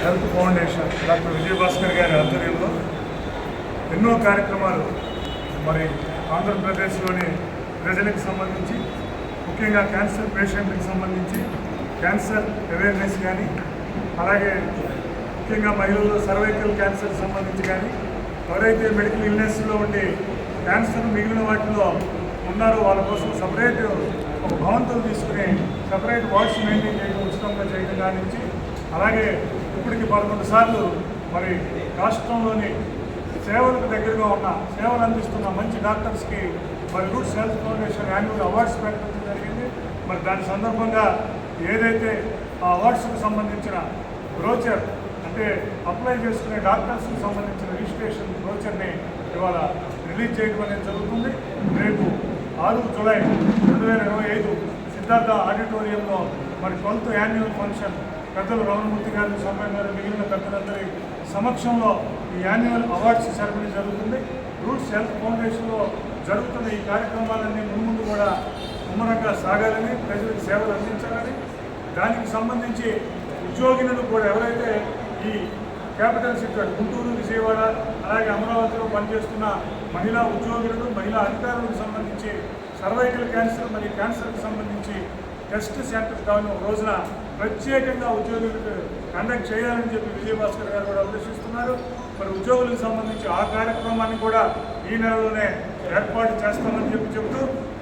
Health foundation doctor Vijayabhaskar గారి ఆధ్వర్యంలో ఎన్నో కార్యక్రమాలు మరి ఆంధ్రప్రదేశ్లోని ప్రజలకు సంబంధించి ముఖ్యంగా క్యాన్సర్ పేషెంట్లకు సంబంధించి క్యాన్సర్ అవేర్నెస్ కానీ అలాగే ముఖ్యంగా మహిళల్లో సర్వైకల్ క్యాన్సర్ సంబంధించి కానీ ఎవరైతే మెడికల్ ఇల్నెస్లో ఉండి క్యాన్సర్ మిగిలిన వాటిలో ఉన్నారో వాళ్ళ కోసం సపరేట్ ఒక భవంతులు తీసుకుని సపరేట్ వార్డ్స్ మెయింటైన్ చేయడం ఉచితంగా చేయడం కానించి అలాగే ఇప్పటికి పదకొండు సార్లు మరి రాష్ట్రంలోని సేవలకు దగ్గరగా ఉన్న సేవలు అందిస్తున్న మంచి డాక్టర్స్కి మరి Roots Health Foundation annual awards పెట్టడం జరిగింది. మరి దాని సందర్భంగా ఏదైతే ఆ అవార్డ్స్కు సంబంధించిన బ్రోచర్ అంటే అప్లై చేసుకునే డాక్టర్స్కి సంబంధించిన రిజిస్ట్రేషన్ బ్రోచర్ని ఇవాళ రిలీజ్ చేయడం అనేది జరుగుతుంది. రేపు ఆరు జూలై రెండు వేల ఇరవై ఐదు సిద్ధార్థ ఆడిటోరియంలో మరి ట్వెల్త్ యాన్యువల్ ఫంక్షన్ పెద్దలు రమణమూర్తి గారి సోమయ్య గారు మిగిలిన పెద్దలందరి సమక్షంలో ఈ యాన్యువల్ అవార్డ్స్ సెరమనీ జరుగుతుంది. రూట్స్ హెల్త్ ఫౌండేషన్లో జరుగుతున్న ఈ కార్యక్రమాలన్నీ ముందు కూడా ముమ్మరంగా సాగాలని ప్రజలకు సేవలు అందించాలని దానికి సంబంధించి ఉద్యోగినులు కూడా ఎవరైతే ఈ క్యాపిటల్ సిటీ గుంటూరు విజయవాడ అలాగే అమరావతిలో పనిచేస్తున్న మహిళా ఉద్యోగులు మహిళా అధికారులకు సంబంధించి సర్వైకల్ క్యాన్సర్ మరియు క్యాన్సర్కి సంబంధించి టెస్ట్ సెంటర్ కావాలి ఒక రోజున ప్రత్యేకంగా ఉద్యోగులకు కండక్ట్ చేయాలని చెప్పి విజయభాస్కర్ గారు కూడా ఉద్దేశిస్తున్నారు మరి ఉద్యోగులకు సంబంధించి ఆ కార్యక్రమాన్ని కూడా ఈ నెలలోనే ఏర్పాటు చేస్తామని చెప్పి చెబుతూ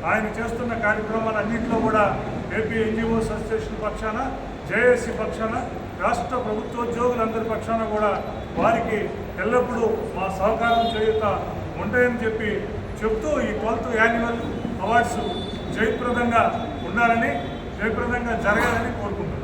ఆయన చేస్తున్న కార్యక్రమాలన్నింటిలో కూడా ఏపీ ఎన్జిఓ అసోసియేషన్ పక్షాన జేఏసీ పక్షాన రాష్ట్ర ప్రభుత్వోద్యోగులందరి పక్షాన కూడా వారికి ఎల్లప్పుడూ మా సహకారం చేయుత ఉంటాయని చెప్పి చెప్తూ ఈ ట్వెల్త్ యాన్యువల్ అవార్డ్స్ జయప్రదంగా ఉండాలని జయప్రదంగా జరగాలని కోరుకుంటున్నాను